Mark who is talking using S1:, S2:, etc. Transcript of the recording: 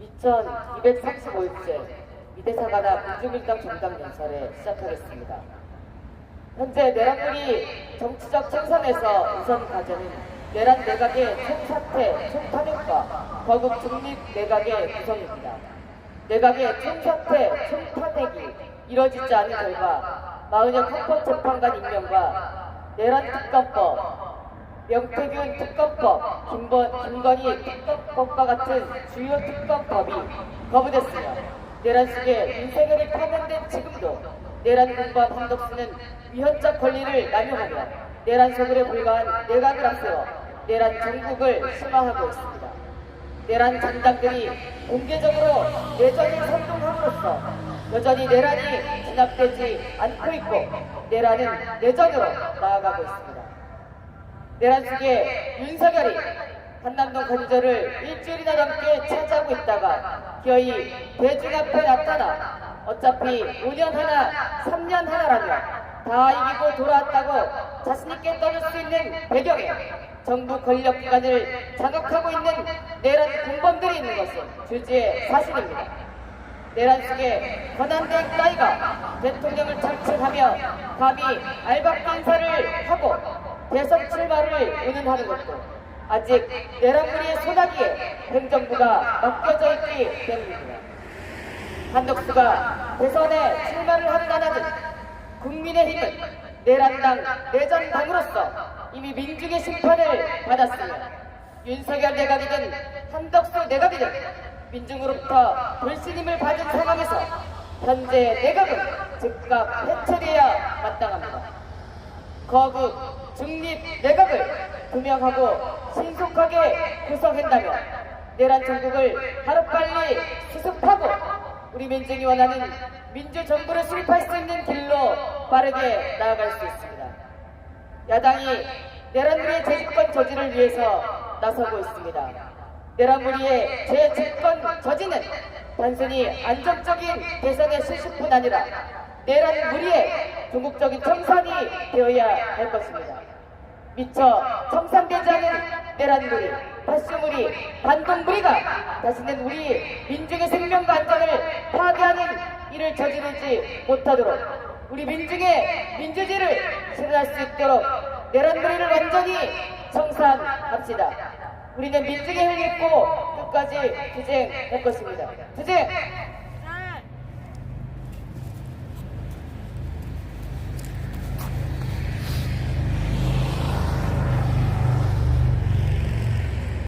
S1: 2235일째 미대사관앞 민주민당 정당 연설에 시작하겠습니다. 현재 내란군이 정치적 청산에서 우선 과제는 내란 내각의 총사퇴, 총탄핵과 거국 중립 내각의 구성입니다. 내각의 총사퇴, 총탄핵이 이뤄지지 않은 결과 마은혁 헌법재판관 임명과 내란 특검법, 명태균 특검법, 김건, 김건희 특검법과 같은 주요 특검법이 거부됐으며 내란 속에 윤석열이 파면된 지금도 내란 공범 한덕수는 위헌적 권리를 남용하며 내란 소굴에 불과한 내각을 앞세워 내란 정국을 심화하고 있습니다. 내란 장당들이 공개적으로 내전을 선동함으로써 여전히 내란이 진압되지 않고 있고 내란은 내전으로 나아가고 있습니다. 내란 속에 윤석열이 한남동 건조를 일주일이나 넘게 차지하고 있다가 기어이 대중 앞에 나타나 어차피 5년 하나, 3년 하나라며 다 이기고 돌아왔다고 자신있게 떠들 수 있는 배경에 정부 권력기관을 장악하고 있는 내란 공범들이 있는 것은 주지의 사실입니다. 내란 속에 권한대행 따위가 대통령을 장치하며 감히 알박기 인사를 하고 대선 출마를 운운하는 것도 아직 내란무리의 소나기에 행정부가 맡겨져 있기 때문입니다. 한덕수가 대선에 출마를 하든 국민의힘은 내란당 내전당으로서 이미 민중의 심판을 받았으며 윤석열 내각이든 한덕수 내각이든 민중으로부터 불신임을 받은 상황에서 현재 내각은 즉각 해체돼야 마땅합니다. 거국 중립 내각을 구명하고 신속하게 구성한다면 내란 전국을 하루빨리 수습하고 우리 민중이 원하는 민주정부를 수립할 수 있는 길로 빠르게 나아갈 수 있습니다. 야당이 내란무리의 재집권 저지를 위해서 나서고 있습니다. 내란무리의 재집권 저지는 단순히 안정적인 대선의 실시뿐 아니라 내란 무리의 종국적인 청산이 되어야 할 것입니다. 미처 청산되지 않은 내란무리, 파쇼무리, 반동무리가 다시는 우리 민중의 생명과 안전을 파괴하는 일을 저지르지 못하도록 우리 민중의 민주주의를 실현할 수 있도록 내란무리를 완전히 청산합시다. 우리는 민중의 힘을 믿고 끝까지 투쟁할 것입니다. 투쟁